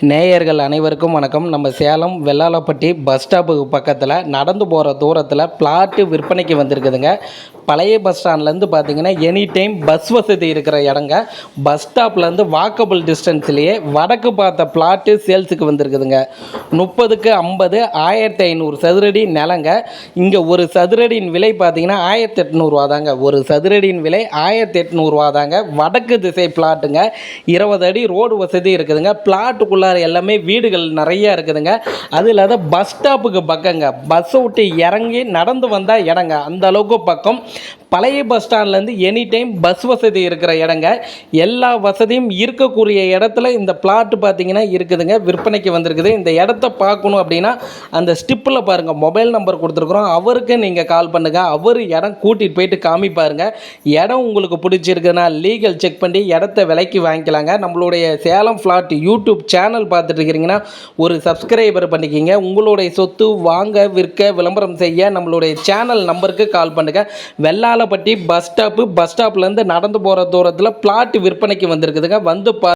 நேயர்கள் அனைவருக்கும் வணக்கம். நம்ம சேலம் வெள்ளாளப்பட்டி பஸ் ஸ்டாப்புக்கு பக்கத்தில் நடந்து போகிற தூரத்தில் பிளாட்டு விற்பனைக்கு வந்திருக்குதுங்க. பழைய பஸ் ஸ்டாண்ட்லேருந்து பார்த்தீங்கன்னா எனி டைம் பஸ் வசதி இருக்கிற இடங்க. பஸ் ஸ்டாப்லேருந்து வாக்கபிள் டிஸ்டன்ஸ்லேயே வடக்கு பார்த்த பிளாட்டு சேல்ஸுக்கு வந்திருக்குதுங்க. முப்பதுக்கு ஐம்பது ஆயிரத்தி ஐநூறு சதுரடி நிலங்க. இங்கே ஒரு சதுரடியின் விலை பார்த்தீங்கன்னா ஆயிரத்தி எட்நூறுவா தாங்க ஒரு சதுரடியின் விலை ஆயிரத்தி எட்நூறுவா தாங்க வடக்கு திசை பிளாட்டுங்க இருபது அடி ரோடு வசதி இருக்குதுங்க. பிளாட்டுக்குள்ளார எல்லாமே வீடுகள் நிறையா இருக்குதுங்க. அது இல்லாத பஸ் ஸ்டாப்புக்கு பக்கங்க. பஸ்ஸை விட்டு இறங்கி நடந்து வந்தால் இடங்க. அந்த அளவுக்கு பக்கம். பழைய பஸ் ஸ்டாண்ட்லேருந்து எனி டைம் பஸ் வசதி இருக்கிற இடங்க. எல்லா வசதியும் இருக்கக்கூடிய இடத்துல இந்த பிளாட்டு பார்த்தீங்கன்னா இருக்குதுங்க. விற்பனைக்கு வந்திருக்குது. இந்த இடத்த பார்க்கணும் அப்படின்னா அந்த ஸ்டிப்பில் பாருங்கள் மொபைல் நம்பர் கொடுத்துருக்குறோம். அவருக்கு நீங்கள் கால் பண்ணுங்கள் அவர் இடம் கூட்டிகிட்டு போயிட்டு காமிப்பாருங்க இடம் உங்களுக்கு பிடிச்சிருக்குன்னா லீகல் செக் பண்ணி இடத்த விலைக்கு வாங்கிக்கலாங்க. நம்மளுடைய சேலம் ஃப்ளாட் யூடியூப் சேனல் பார்த்துட்டு இருக்கிறீங்கன்னா ஒரு சப்ஸ்கிரைபர் பண்ணிக்கிங்க. உங்களுடைய சொத்து வாங்க விற்க விளம்பரம் செய்ய நம்மளுடைய சேனல் நம்பருக்கு கால் பண்ணுங்கள் வெள்ளாளப்பட்டி பஸ் ஸ்டாப்பு பஸ் ஸ்டாப்லேருந்து நடந்து போகிற தூரத்தில் பிளாட் விற்பனைக்கு வந்திருக்குதுங்க. வந்து பா